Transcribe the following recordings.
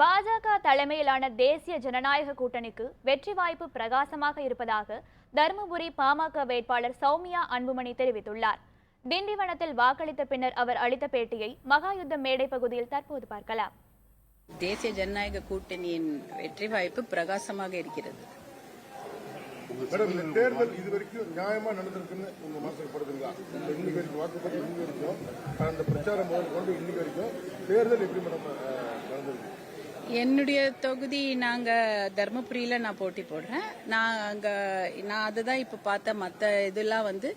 பாஜக தலைமையிலான தேசிய ஜனநாயக கூட்டணிக்கு வெற்றி வாய்ப்பு பிரகாசமாக இருப்பதாக தருமபுரி பாமக வேட்பாளர் சௌமியா அன்புமணி தெரிவித்துள்ளார். திண்டிவனத்தில் வாக்களித்த பின்னர் அவர் அளித்த பேட்டியை மகாயுத்த மேடை பகுதியில் தற்போது பார்க்கலாம். தேசிய ஜனநாயக கூட்டணியின் வெற்றி வாய்ப்பு பிரகாசமாக இருக்கிறது. தேர்தல் இது வரைக்கும் நியாயமா நடந்திருக்குன்னு உங்க மனசுக்கு படுதுங்களா? இந்த இன்னைக்கு வரைக்கும் வாக்குப்பதிவு இன்னைக்கு வரைக்கும் அந்த பிரச்சாரம் முதல் கொண்டு இன்னைக்கு வரைக்கும் தேர்தல் எப்படி மேடம் என்னுடைய தொகுதி நாங்க தர்மபுரியில நான் போட்டி போடுறேன். நான் அங்க நான் அதுதான் இப்ப பார்த்த மத்த இதெல்லாம் வந்து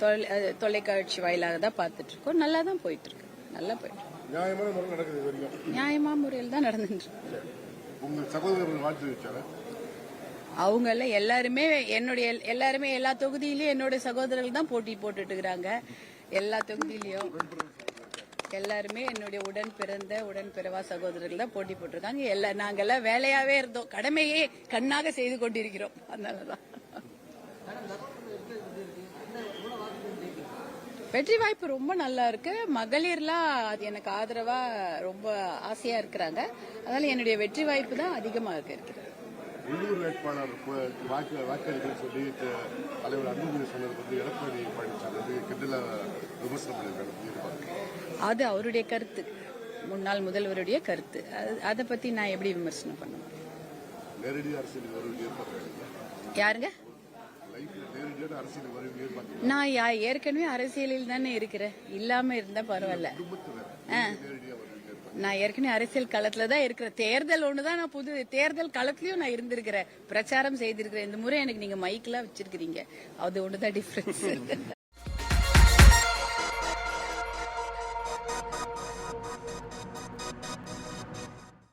தொலை- தொலைக்காட்சி வாயிலாக தான் பார்த்துட்டு இருக்கோம் நல்லா தான் போயிட்டு இருக்கு நல்லா போயிட்டு இருக்கு. நியாயமான முறையில் தான் நடந்துட்டு அவங்க எல்லாம் எல்லாருமே என்னுடைய எல்லாருமே எல்லா தொகுதியிலயும் என்னோட சகோதரர்கள் தான் போட்டி போட்டுட்டு இருக்கிறாங்க. எல்லா தொகுதியிலயும். எல்லாருமே என்னுடைய உடன் பிறந்த உடன் பிறவா சகோதரர்கள் தான் போட்டி போட்டிருக்காங்க. எல்லா நாங்கெல்லாம் வேலையாவே இருந்தோம். கடமையே கண்ணாக செய்து கொண்டிருக்கிறோம். அதனாலதான். வெற்றி வாய்ப்பு ரொம்ப நல்லா இருக்கு. மகளிர்லாம் அது எனக்கு ஆதரவா ரொம்ப ஆசையா இருக்கிறாங்க. அதனால என்னுடைய வெற்றி வாய்ப்பு தான் அதிகமாக இருக்கு. இருக்கிறது உள்ளூர் வேட்பாளர் வாக்கு வாக்களிக்கணும்னு சொல்லி தலைவர் அன்புமணி சொன்னது வந்து எடப்பாடி பழனிசாமி வந்து கிண்டலா விமர்சனம் பண்ணியிருக்காங்க அது அவருடைய கருத்து. முன்னாள் முதல்வருடைய கருத்து. அது- பத்தி நான் எப்படி விமர்சனம் பண்ணுவேன் நேரடி அரசியல் யாருங்க? நான் யா- ஏற்கனவே அரசியலில் தானே இருக்கிறேன். இல்லாம இருந்தா பரவாயில்ல. நான் ஏற்கனவே அரசியல் களத்துல தான் இருக்கிறேன் தேர்தல் ஒண்ணுதான் நான் புது தேர்தல் களத்திலயும் நான் இருந்திருக்கிறேன். பிரச்சாரம் செய்திருக்கிறேன். இந்த முறை எனக்கு நீங்க மைக்கெல்லாம் வச்சிருக்கிறீங்க. அது ஒண்ணுதான் டிஃபரன்ஸ்